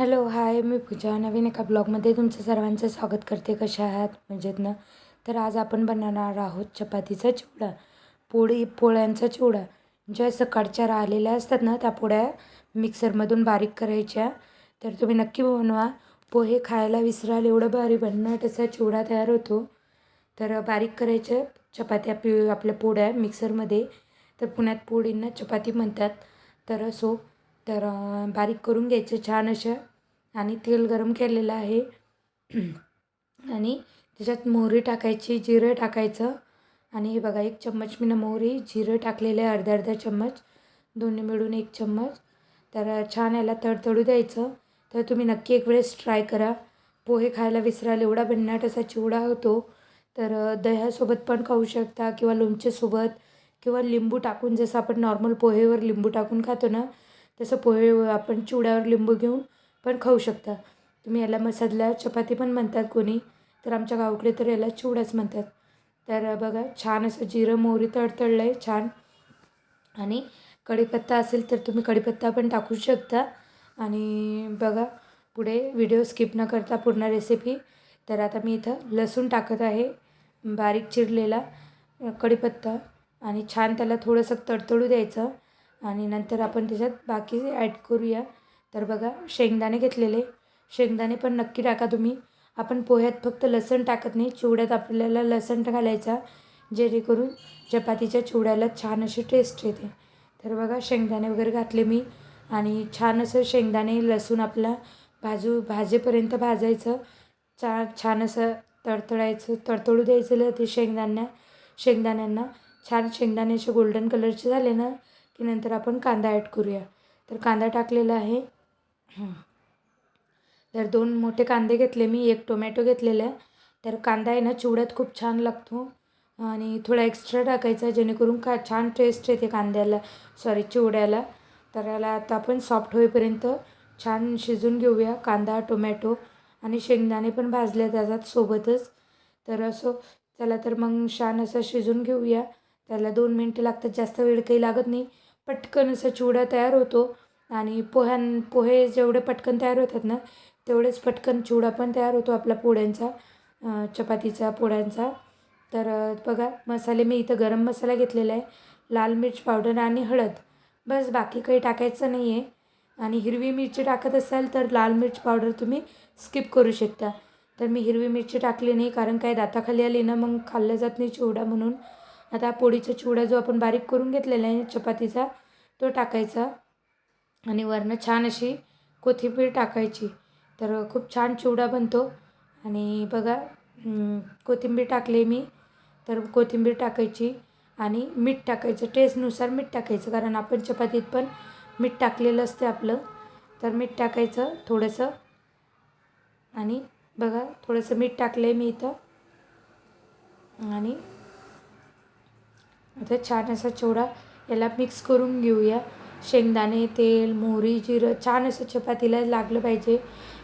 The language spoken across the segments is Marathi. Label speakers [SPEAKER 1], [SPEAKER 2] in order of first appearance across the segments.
[SPEAKER 1] हॅलो हाय मी पूजा नवीन एका ब्लॉगमध्ये तुमचं सर्वांचं स्वागत करते. कशा आहात? म्हणजेत ना? तर आज आपण बनवणार आहोत चपातीचा चिवडा. पोळी पोळ्यांचा चिवडा. ज्या सकाळच्या राहिलेल्या असतात ना त्या पोळ्या मिक्सरमधून बारीक करायच्या. तर तुम्ही नक्की बनवा. पोहे खायला विसराल एवढं भारी बनणार तसा चिवडा तयार होतो. तर बारीक करायच्या चपात्या पि आपल्या पोळ्या मिक्सरमध्ये. तर पुण्यात पोळींना चपाती म्हणतात. तर असो तर बारीक करून घ्यायचं छान अशा. आणि तेल गरम केलेलं आहे. आणि त्याच्यात मोहरी टाकायची जिरं टाकायचं. आणि हे बघा एक चम्मच मी मोहरी जिरं टाकलेलं आहे अर्धा अर्धा चम्मच. दोन्ही मिळून एक चम्मच. तर छान याला तडतडू द्यायचं. तर तुम्ही नक्की एक वेळेस ट्राय करा. पोहे खायला विसराल एवढा भन्नाट असा चिवडा होतो. तर दह्यासोबत पण खाऊ शकता किंवा लोणचेसोबत किंवा लिंबू टाकून जसं आपण नॉर्मल पोहेवर लिंबू टाकून खातो ना तसं पोहे आपण चिवड्यावर लिंबू घेऊन पण खाऊ शकता. तुम्ही याला मसाला चपाती पण म्हणतात कोणी. तर आमच्या गावाकडे तर याला चिवडाच म्हणतात. तर बघा छान असं जिरं मोहरी तडतडलं आहे छान. आणि कढीपत्ता असेल तर तुम्ही कढीपत्ता पण टाकू शकता. आणि बघा पुढे व्हिडिओ स्किप न करता पूर्ण रेसिपी. तर आता मी इथं लसूण टाकत आहे बारीक चिरलेला कढीपत्ता. आणि छान त्याला थोडंसं तडतडू द्यायचं. आणि नंतर आपण त्याच्यात बाकी ॲड करूया. तर बघा शेंगदाणे घेतलेले. शेंगदाणे पण नक्की टाका तुम्ही. आपण पोह्यात फक्त लसण टाकत नाही. चिवड्यात आपल्याला लसण घालायचा जेणेकरून चपातीच्या चिवड्याला छान अशी टेस्ट येते. तर बघा शेंगदाणे वगैरे घातले मी. आणि छान असं शेंगदाणे लसूण आपला भाजू भाजेपर्यंत भाजायचं. चा छान असं तडतडायचं तडतडू द्यायचं ते शेंगदाण्या शेंगदाण्यांना. छान शेंगदाणे असे गोल्डन कलरचे झाले ना की नंतर आपण कांदा ॲड करूया. तर कांदा टाकलेला आहे. तर दोन मोठे कांदे घेतले मी एक टोमॅटो घेतलेला आहे. तर कांदा आहे ना चिवड्यात खूप छान लागतो. आणि थोडा एक्स्ट्रा टाकायचा जेणेकरून का छान टेस्ट येते कांद्याला. सॉरी चिवड्याला. तर याला आता आपण सॉफ्ट होईपर्यंत छान शिजून घेऊया. कांदा टोमॅटो आणि शेंगदाणे पण भाजले त्याच्यात सोबतच. तर असं त्याला तर मग छान असं शिजून घेऊया. त्याला दोन मिनटं लागतात जास्त वेळ काही लागत नाही. पटकन असा चिवडा तयार होतो. आणि पोह्यां पोहे जेवढे पटकन तयार होतात ना तेवढेच पटकन चिवडा पण तयार होतो आपला पोळ्यांचा चपातीचा पोळ्यांचा. तर बघा मसाले मी इथं गरम मसाला घेतलेला आहे लाल मिर्च पावडर आणि हळद. बस बाकी काही टाकायचं नाही आहे आणि हिरवी मिरची टाकत असाल तर लाल मिर्च पावडर तुम्ही स्किप करू शकता. तर मी हिरवी मिरची टाकली नाही कारण काय दाताखाली आली ना मग खाल्लं जात नाही चिवडा म्हणून. आता पोळीचा चिवडा जो आपण बारीक करून घेतलेला आहे चपातीचा तो टाकायचा. आणि वरनं छान अशी कोथिंबीर टाकायची. तर खूप छान चिवडा बनतो. आणि बघा कोथिंबीर टाकले मी. तर कोथिंबीर टाकायची आणि मीठ टाकायचं. टेस्टनुसार मीठ टाकायचं कारण आपण चपातीत पण मीठ टाकलेलं असते आपलं. तर मीठ टाकायचं थोडंसं. आणि बघा थोडंसं मीठ टाकलं आहे मी इथं. आणि आता छान असा चिवडा याला मिक्स करून घेऊया. शेंगदाणे तेल मोहरी जिरं छान असं चपातीला लागलं पाहिजे.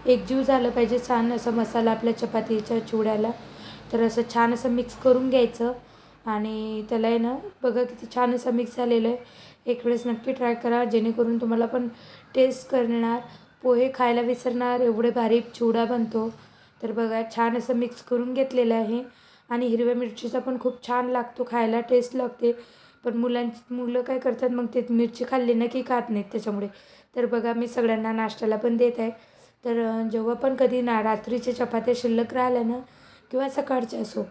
[SPEAKER 1] एकजीव झालं पाहिजे छान असं मसाला आपल्या चपातीच्या चिवड्याला. तर असं छान असं मिक्स करून घ्यायचं. आणि त्याला आहे ना बघा किती छान असं मिक्स झालेलं आहे. एक वेळेस नक्की ट्राय करा जेणेकरून तुम्हाला पण टेस्ट करणार. पोहे खायला विसरणार एवढे भारी चिवडा बनतो. तर बघा छान असं मिक्स करून घेतलेलं आहे. आणि हिरव्या मिरचीचा पण खूप छान लागतो खायला टेस्ट लागते. पण मुलांची मुलं काय करतात मग ते मिरची खाल्ली ना की खात नाहीत त्याच्यामुळे. तर बघा मी सगळ्यांना नाश्त्याला पण देत आहे. तर जेव्हा पण कधी ना रात्रीच्या चपात्या शिल्लक राहिल्या ना किंवा सकाळच्या असो